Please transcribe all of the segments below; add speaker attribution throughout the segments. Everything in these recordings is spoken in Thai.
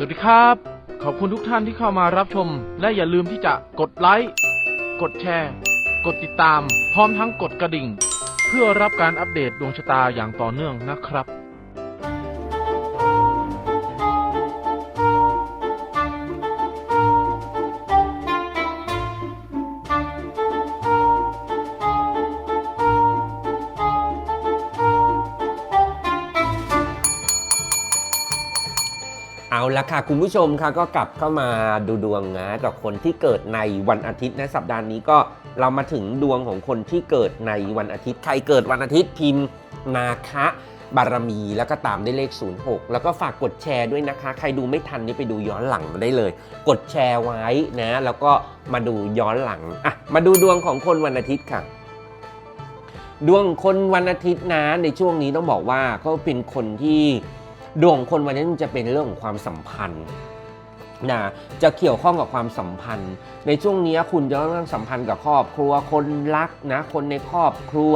Speaker 1: สวัสดีครับ ขอบคุณทุกท่านที่เข้ามารับชม และอย่าลืมที่จะกดไลค์กดแชร์ กดติดตาม พร้อมทั้งกดกระดิ่ง เพื่อรับการอัปเดตดวงชะตาอย่างต่อเนื่องนะครับ
Speaker 2: เอาละค่ะ คุณผู้ชมค่ะก็กลับเข้ามาดูดวงนะกับคนที่เกิดในวันอาทิตย์นะสัปดาห์นี้ก็เรามาถึงดวงของคนที่เกิดในวันอาทิตย์ ใครเกิดวันอาทิตย์พิมพ์นาคะบารมีแล้วก็ตามด้วยเลข 06 แล้วก็ฝากกดแชร์ด้วยนะคะ ใครดูไม่ทันนี่ไปดูย้อนหลังมาได้เลย กดแชร์ไว้นะ แล้วก็มาดูย้อนหลังอะมาดูดวงของคนวันอาทิตย์ค่ะ ดวงคนวันอาทิตย์นะในช่วงนี้ต้องบอกว่าเขาเป็นคนที่ ดวงคนวันนี้มันจะเป็นเรื่องของความสัมพันธ์นะจะเกี่ยวข้องกับความสัมพันธ์ ในช่วงนี้คุณจะต้องสัมพันธ์กับครอบครัวคนรักนะคนในครอบครัว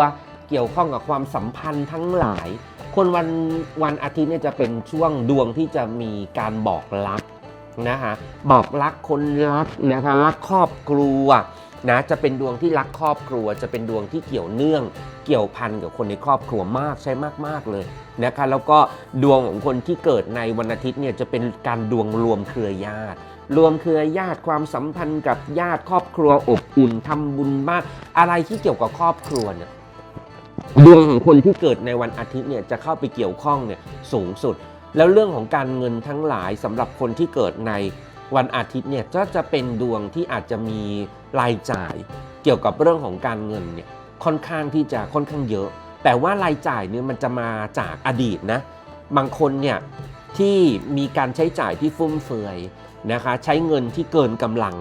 Speaker 2: เกี่ยวข้องกับความสัมพันธ์ทั้งหลาย คนวันวันอาทิตย์เนี่ยจะเป็นช่วงดวงที่จะมีการบอกรักนะคะบอกรักคนรักนะคะรักครอบครัว นะจะเป็นดวงที่รักครอบครัว จะเป็นดวงที่เกี่ยวเนื่องเกี่ยวพันกับคนในครอบครัวมากใช่มาก ๆ เลยนะคะแล้วก็ดวงของคนที่เกิดในวันอาทิตย์เนี่ยจะเป็นการดวงรวมเครือญาติ รวมเครือญาติความสัมพันธ์กับญาติครอบครัวอบอุ่นทำบุญบ้านอะไรที่เกี่ยวกับครอบครัวเนี่ยดวงของคนที่เกิดในวันอาทิตย์เนี่ยจะเข้าไปเกี่ยวข้องเนี่ยสูงสุด แล้วเรื่องของการเงินทั้งหลายสำหรับคนที่เกิดในวันอาทิตย์เนี่ยก็จะเป็นดวงที่อาจจะมี รายจ่ายเกี่ยวกับเรื่องของการเงินเนี่ยค่อนข้างที่จะค่อนข้างเยอะ แต่ว่ารายจ่ายเนี่ยมันจะมาจากอดีตนะบางคนเนี่ยที่มีการใช้จ่ายที่ฟุ่มเฟือยนะคะใช้เงินที่เกินกำลัง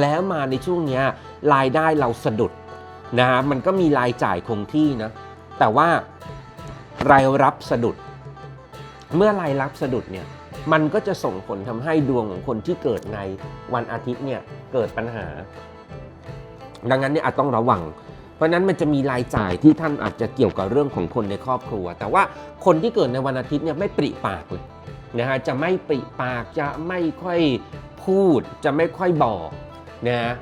Speaker 2: แล้วมาในช่วงนี้รายได้เราสะดุดนะฮะมันก็มีรายจ่ายคงที่นะแต่ว่ารายรับสะดุด เมื่อรายรับสะดุดเนี่ย มันก็จะส่งผลทำให้ดวงของคนที่เกิดในวันอาทิตย์เนี่ยเกิดปัญหา ดังนั้นเนี่ยอาจต้องระวัง เพราะนั้นมันจะมีรายจ่ายที่ท่านอาจจะเกี่ยวกับเรื่องของคนในครอบครัว แต่ว่าคนที่เกิดในวันอาทิตย์เนี่ยไม่ปริปากเลยนะฮะจะไม่ปริปากจะไม่ค่อยพูด จะไม่ค่อยบอกนะฮะ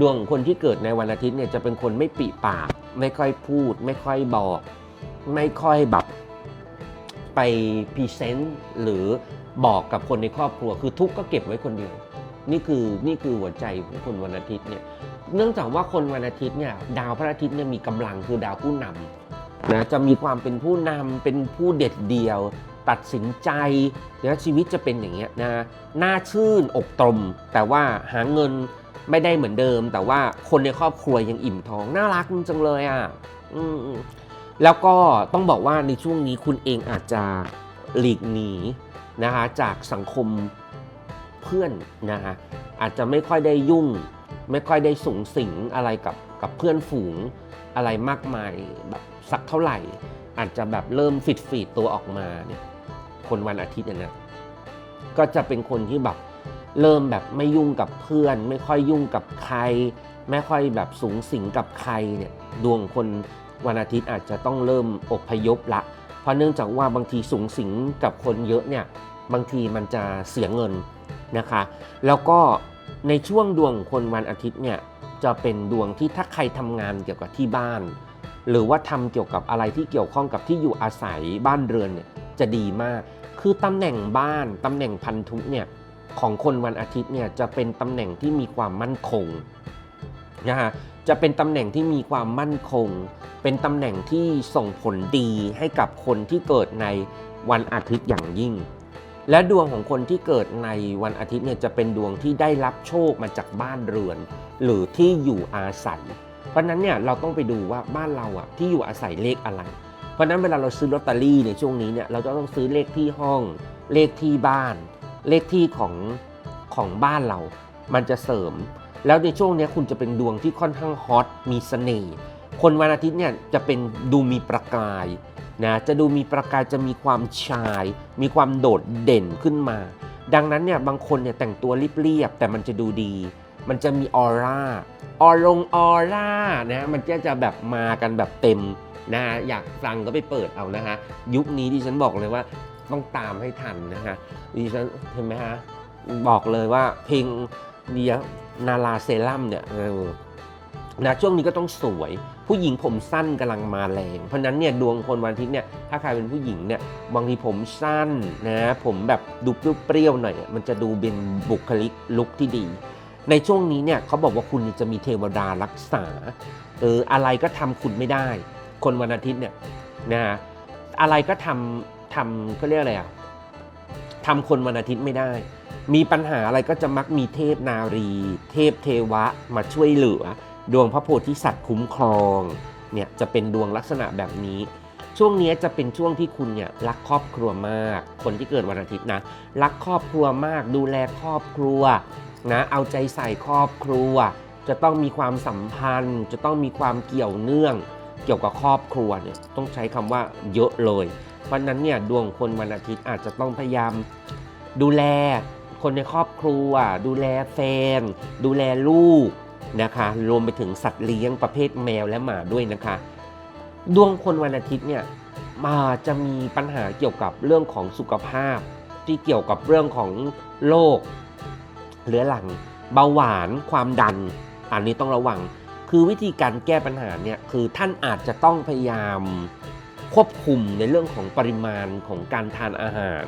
Speaker 2: ดวงของคนที่เกิดในวันอาทิตย์เนี่ยจะเป็นคนไม่ปริปาก ไม่ค่อยพูด ไม่ค่อยบอก ไม่ค่อยแบบ ไปพรีเซนต์หรือบอกกับคนในครอบครัว คือทุกข์ก็เก็บไว้คนเดียว นี่คือนี่คือหัวใจของคนวันอาทิตย์เนี่ยเนื่องจากว่าคนวันอาทิตย์เนี่ยดาวพระอาทิตย์เนี่ยมีกำลังคือดาวผู้นำนะจะมีความเป็นผู้นำเป็นผู้เด็ดเดี่ยว ตัดสินใจนะชีวิตจะเป็นอย่างเงี้ยนะหน้าชื่นอกตรม แต่ว่าหาเงินไม่ได้เหมือนเดิม แต่ว่าคนในครอบครัวยังอิ่มท้องน่ารักจังเลยอะอืม แล้วก็ต้องบอกว่าในช่วงนี้คุณเองอาจจะหลีกหนีนะคะจากสังคมเพื่อนนะคะอาจจะไม่ค่อยได้ยุ่ง ไม่ค่อยได้สูงสิงอะไรกับกับเพื่อนฝูงอะไรมากมายแบบสักเท่าไหร่ อาจจะแบบเริ่มฟิดฟีดตัวออกมาเนี่ยคนวันอาทิตย์เนี่ยนะก็จะเป็นคนที่แบบเริ่มแบบไม่ยุ่งกับเพื่อน ไม่ค่อยยุ่งกับใคร ไม่ค่อยแบบสูงสิงกับใครเนี่ยดวงคน วันอาทิตย์อาจจะต้องเริ่มอพยพละ เพราะเนื่องจากว่าบางทีสูงสิงกับคนเยอะเนี่ยบางทีมันจะเสียเงินนะคะ แล้วก็ในช่วงดวงคนวันอาทิตย์เนี่ยจะเป็นดวงที่ถ้าใครทำงานเกี่ยวกับที่บ้าน หรือว่าทำเกี่ยวกับอะไรที่เกี่ยวข้องกับที่อยู่อาศัยบ้านเรือนเนี่ยจะดีมาก คือตำแหน่งบ้านตำแหน่งพันธุเนี่ยของคนวันอาทิตย์เนี่ยจะเป็นตำแหน่งที่มีความมั่นคง นะฮะจะเป็นตำแหน่งที่มีความมั่นคง เป็นตำแหน่งที่ส่งผลดีให้กับคนที่เกิดในวันอาทิตย์อย่างยิ่ง และดวงของคนที่เกิดในวันอาทิตย์เนี่ยจะเป็นดวงที่ได้รับโชคมาจากบ้านเรือน หรือที่อยู่อาศัย เพราะนั้นเนี่ยเราต้องไปดูว่าบ้านเราอะที่อยู่อาศัยเลขอะไร เพราะนั้นเวลาเราซื้อลอตเตอรี่ในช่วงนี้เนี่ยเราจะต้องซื้อเลขที่ห้อง เลขที่บ้าน เลขที่ของของบ้านเรา มันจะเสริม แล้วในช่วงนี้คุณจะเป็นดวงที่ค่อนข้างฮอตมีเสน่ห์คนวันอาทิตย์เนี่ยจะเป็นดูมีประกายนะจะดูมีประกายจะมีความชาย มีความโดดเด่นขึ้นมา ดังนั้นเนี่ยบางคนเนี่ยแต่งตัวเรียบๆแต่มันจะดูดี มันจะมีออร่าออลงออร่านะมันก็จะแบบมากันแบบเต็มนะอยากฟังก็ไปเปิดเอานะฮะยุคนี้ที่ฉันบอกเลยว่าต้องตามให้ทันนะฮะดิฉันเห็นไหมฮะบอกเลยว่าเพลงเดีย นาราเซรั่มเนี่ยเออนะช่วงนี้ก็ต้องสวย ผู้หญิงผมสั้นกำลังมาแรง เพราะนั้นเนี่ยดวงคนวันอาทิตย์เนี่ยถ้าใครเป็นผู้หญิงเนี่ยบางทีผมสั้นนะผมแบบดูเปรี้ยวๆหน่อยมันจะดูเป็นบุคลิกลุคที่ดี ในช่วงนี้เนี่ยเขาบอกว่าคุณจะมีเทวดารักษาเอออะไรก็ทำคุณไม่ได้ คนวันอาทิตย์เนี่ยนะฮะอะไรก็ทำทำเขาเรียกอะไรอะทำคนวันอาทิตย์ไม่ได้ มีปัญหาอะไรก็จะมักมีเทพนารี เทพเทวะมาช่วยเหลือ ดวงพระโพธิสัตว์คุ้มครองเนี่ยจะเป็นดวงลักษณะแบบนี้ ช่วงนี้จะเป็นช่วงที่คุณเนี่ยรักครอบครัวมาก คนที่เกิดวันอาทิตย์นะรักครอบครัวมาก ดูแลครอบครัวนะเอาใจใส่ครอบครัว จะต้องมีความสัมพันธ์ จะต้องมีความเกี่ยวเนื่อง เกี่ยวกับครอบครัวเนี่ยต้องใช้คำว่าเยอะเลย เพราะนั้นเนี่ยดวงคนวันอาทิตย์อาจจะต้องพยายามดูแล คนในครอบครัว ดูแลแฟน ดูแลลูกนะคะ รวมไปถึงสัตว์เลี้ยงประเภทแมวและหมาด้วยนะคะ ดวงคนวันอาทิตย์เนี่ยมาจะมีปัญหาเกี่ยวกับเรื่องของสุขภาพ ที่เกี่ยวกับเรื่องของโรคเรื้อรัง เบาหวานความดัน อันนี้ต้องระวัง คือวิธีการแก้ปัญหาเนี่ยคือท่านอาจจะต้องพยายาม ควบคุมในเรื่องของปริมาณของการทานอาหาร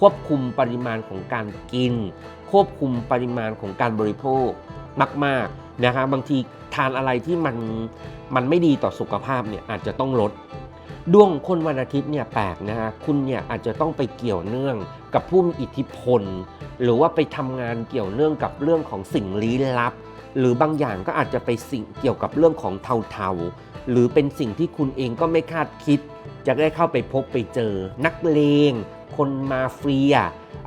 Speaker 2: ควบคุมปริมาณของการกิน ควบคุมปริมาณของการบริโภคมากๆนะคะบางทีทานอะไรที่มันมันไม่ดีต่อสุขภาพเนี่ยอาจจะต้องลดดวงคนวันอาทิตย์เนี่ยแปลกนะฮะคุณเนี่ยอาจจะต้องไปเกี่ยวเนื่องกับผู้มีอิทธิพล หรือว่าไปทำงานเกี่ยวเนื่องกับเรื่องของสิ่งลี้ลับ หรือบางอย่างก็อาจจะไปสิ่งเกี่ยวกับเรื่องของเทาๆหรือเป็นสิ่งที่คุณเองก็ไม่คาดคิด จะได้เข้าไปพบไปเจอ นักเลง คนมาเฟีย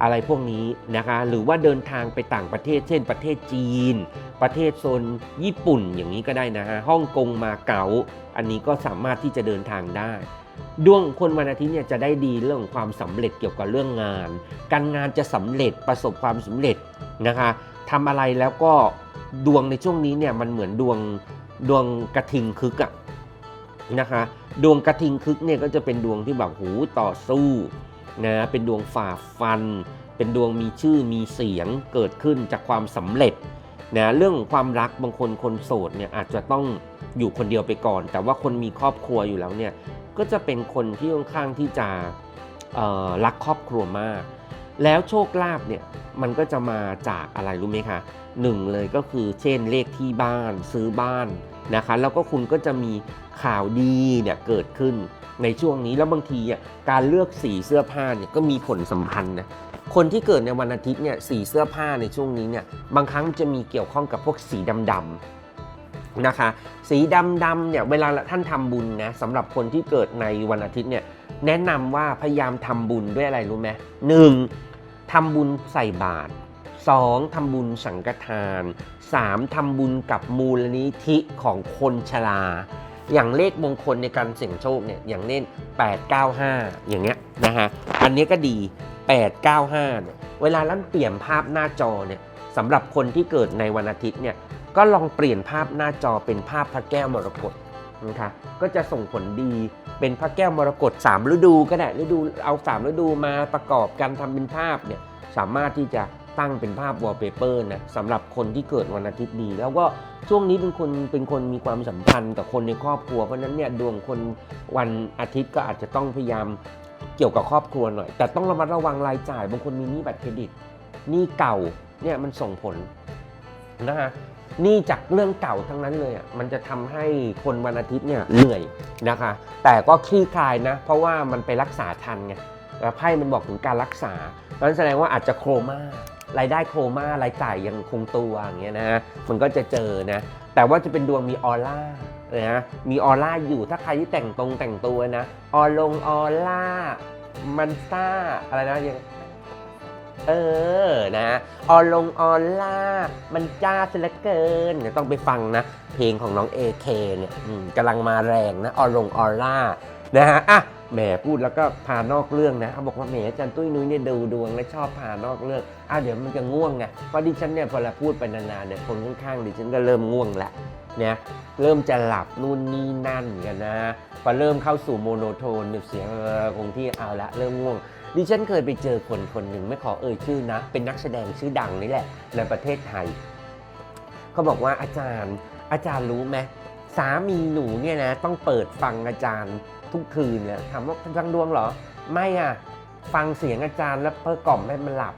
Speaker 2: อะไรพวกนี้นะคะ หรือว่าเดินทางไปต่างประเทศ เช่น ประเทศจีน ประเทศโซนญี่ปุ่นอย่างนี้ก็ได้นะฮะฮ่องกงมาเก๊าอันนี้ก็สามารถที่จะเดินทางได้ดวงคนวันอาทิตย์เนี่ยจะได้ดีเรื่องของความสำเร็จเกี่ยวกับเรื่องงาน การงานจะสำเร็จประสบความสำเร็จนะคะทำอะไรแล้วก็ดวงในช่วงนี้เนี่ยมันเหมือนดวงดวงกระทิงคึกอะ นะคะดวงกระทิงคึกเนี่ยก็จะเป็นดวงที่แบบหูต่อสู้นะเป็นดวงฝ่าฟัน เป็นดวงมีชื่อมีเสียงเกิดขึ้นจากความสำเร็จนะเรื่องของความรักบางคนคนโสดเนี่ยอาจจะต้องอยู่คนเดียวไปก่อน แต่ว่าคนมีครอบครัวอยู่แล้วเนี่ยก็จะเป็นคนที่ค่อนข้างที่จะรักครอบครัวมาก แล้วโชคลาภเนี่ยมันก็จะมาจากอะไรรู้ไหมคะหนึ่งเลยก็คือเช่นเลขที่บ้านซื้อบ้าน นะคะแล้วก็คุณก็จะมีข่าวดีเนี่ยเกิดขึ้นในช่วงนี้แล้วบางทีอะการเลือกสีเสื้อผ้าเนี่ยก็มีผลสัมพันธ์นะคนที่เกิดในวันอาทิตย์เนี่ยสีเสื้อผ้าในช่วงนี้เนี่ยบางครั้งจะมีเกี่ยวข้องกับพวกสีดำๆนะคะ สีดำๆเนี่ยเวลาท่านทำบุญนะสำหรับคนที่เกิดในวันอาทิตย์เนี่ยแนะนำว่าพยายามทำบุญด้วยอะไรรู้ไหมหนึ่งทำบุญใส่บาตร 2. ทำบุญสังฆทาน 3. ทำบุญกับมูลนิธิของคนชรา อย่างเลขมงคลในการเสี่ยงโชคเนี่ยอย่างเน่น 895 อย่างเงี้ยนะฮะอันนี้ก็ดี 895เนี่ยเวลาลั่นเปลี่ยนภาพหน้าจอเนี่ยสำหรับคนที่เกิดในวันอาทิตย์เนี่ยก็ลองเปลี่ยนภาพหน้าจอเป็นภาพพระแก้วมรกตนะคะก็จะส่งผลดีเป็นพระแก้วมรกต3ฤดูก็ได้ฤดูเอา 3 ฤดูมาประกอบกันทำเป็นภาพเนี่ยสามารถที่จะ ตั้งเป็นภาพวอลเปเปอร์นะสำหรับคนที่เกิดวันอาทิตย์ดี แล้วก็ช่วงนี้เป็นคนเป็นคนมีความสัมพันธ์กับคนในครอบครัวเพราะนั้นเนี่ยดวงคนวันอาทิตย์ก็อาจจะต้องพยายามเกี่ยวกับครอบครัวหน่อย แต่ต้องระมัดระวังรายจ่าย บางคนมีหนี้บัตรเครดิตหนี้เก่าเนี่ยมันส่งผลนะฮะหนี้จากเรื่องเก่าทั้งนั้นเลยอะมันจะทำให้คนวันอาทิตย์เนี่ยเหนื่อยนะคะ แต่ก็คลี่คลายนะ เพราะว่ามันไปรักษาทันไงไพ่มันบอกถึงการรักษาเพราะฉะนั้นแสดงว่าอาจจะโครม่า รายได้โครม่ารายจ่ายยังคงตัวอย่างเงี้ยนะมันก็จะเจอนะ แต่ว่าจะเป็นดวงมีออร่านะมีออร่าอยู่ถ้าใครที่แต่งตรงแต่งตัวนะ ออลงออร่ามันซ่าอะไรนะยังเออ นะ ออลงออร่า มันจ้าเสียเหลือเกินเดี๋ยวต้องไปฟังนะ เพลงของน้อง AK เนี่ยกำลังมาแรงนะ ออลงออร่า นะฮะ อะ แหมพูดแล้วก็พานอกเรื่องนะเขาบอกว่าแหมอาจารย์ตุ้ยนุ้ยเนี่ยดูดวงและชอบพานอกเรื่องอ้าวเดี๋ยวมันจะง่วงไงเพราะดิฉันเนี่ยพอเราพูดไปนานๆเนี่ยคนข้างๆดิฉันก็เริ่มง่วงแล้วเนี่ยเริ่มจะหลับนู่นนี่นั่นกันนะพอเริ่มเข้าสู่โมโนโทนเนี่ยเสียงคงที่เอาละเริ่มง่วงดิฉันเคยไปเจอคนคนหนึ่งไม่ขอเอ่ยชื่อนะ เป็นนักแสดงชื่อดังนี่แหละในประเทศไทยเขาบอกว่าอาจารย์อาจารย์รู้ไหมสามีหนูเนี่ยนะต้องเปิดฟังอาจารย์ ทุกคืนเลยถามว่าฟังดวงเหรอ ไม่อะ ฟังเสียงอาจารย์แล้วเพื่อกล่อมให้มันหลับ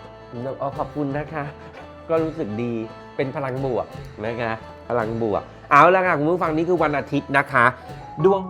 Speaker 2: อ๋อขอบคุณนะคะ ก็รู้สึกดีเป็นพลังบวกนะคะพลังบวก เอาละค่ะคุณผู้ฟังนี่คือวันอาทิตย์นะคะ ดวง